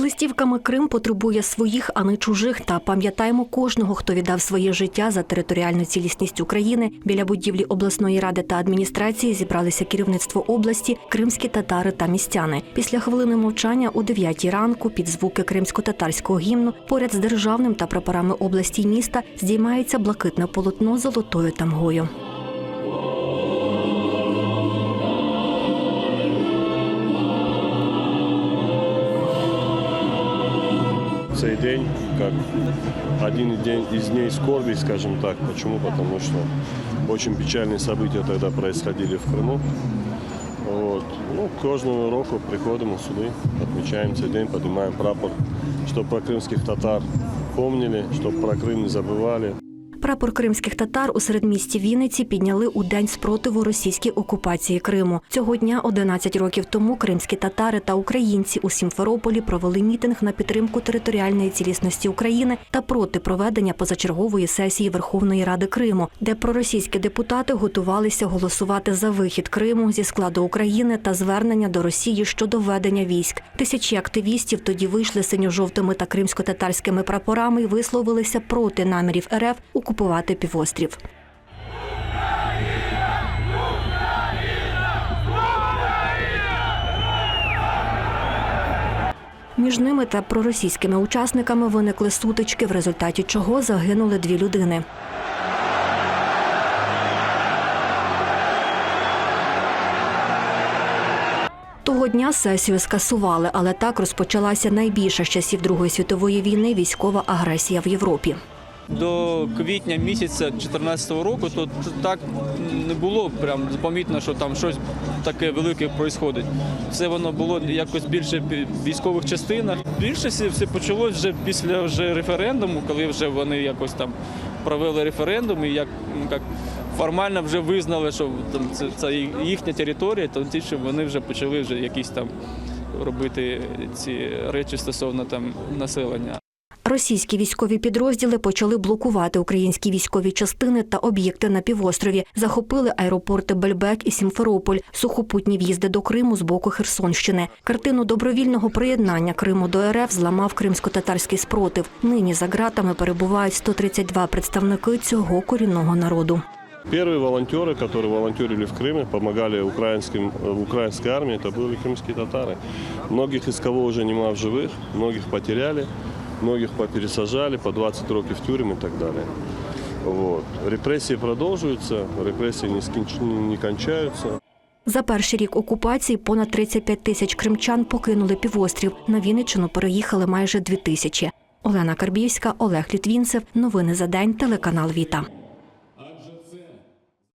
Листівками Крим потребує своїх, а не чужих. Та пам'ятаємо кожного, хто віддав своє життя за територіальну цілісність України. Біля будівлі обласної ради та адміністрації зібралися керівництво області, кримські татари та містяни. Після хвилини мовчання у 9 ранку під звуки кримсько-татарського гімну поряд з державним та прапорами області й міста здіймається блакитне полотно золотою тамгою. Цей день как один день из дней скорби, скажем так. Почему? Потому что очень печальные события тогда происходили в Крыму. Вот. Ну, кожного року приходимо сюди, отмечаем цей день, поднимаем прапор, чтобы про крымских татар помнили, чтобы про Крым не забывали. Прапор кримських татар у середмісті Вінниці підняли у день спротиву російській окупації Криму. Цього дня, 11 років тому, кримські татари та українці у Сімферополі провели мітинг на підтримку територіальної цілісності України та проти проведення позачергової сесії Верховної Ради Криму, де проросійські депутати готувалися голосувати за вихід Криму зі складу України та звернення до Росії щодо ведення військ. Тисячі активістів тоді вийшли синьо-жовтими та кримсько-татарськими прапорами і висловилися проти намірів РФ окупувати півострів. Між ними та проросійськими учасниками виникли сутички, в результаті чого загинули дві людини. Того дня сесію скасували, але так розпочалася найбільша з часів Другої світової війни військова агресія в Європі. До квітня місяця 2014 року то так не було прям помітно, що там щось таке велике відбувається. Все воно було якось більше в військових частинах. Більше все почалось вже після вже референдуму, коли вже вони якось там провели референдум і як, як формально вже визнали, що там це, це їхня територія, то ті, що вони вже почали вже якісь там робити ці речі стосовно там населення Російські військові підрозділи почали блокувати українські військові частини та об'єкти на півострові. Захопили аеропорти Бельбек і Сімферополь, сухопутні в'їзди до Криму з боку Херсонщини. Картину добровільного приєднання Криму до РФ зламав кримсько-татарський спротив. Нині за ґратами перебувають 132 представники цього корінного народу. Первые волонтеры, которые волонтерили в Крыме, помогали украинским, э, украинской армии, это были крымские татары. Многих из кого уже нема в живых, многих потеряли, многих попересажали, по 20 років тюрем и так далее. Вот. Репресії продовжуються, репресії не, скінч... не кончаються. За перший рік окупації понад 35 тисяч кримчан покинули півострів. На Вінниччину переїхали майже дві тисячі. Олена Карбівська, Олег Літвінцев. Новини за день. Телеканал Віта.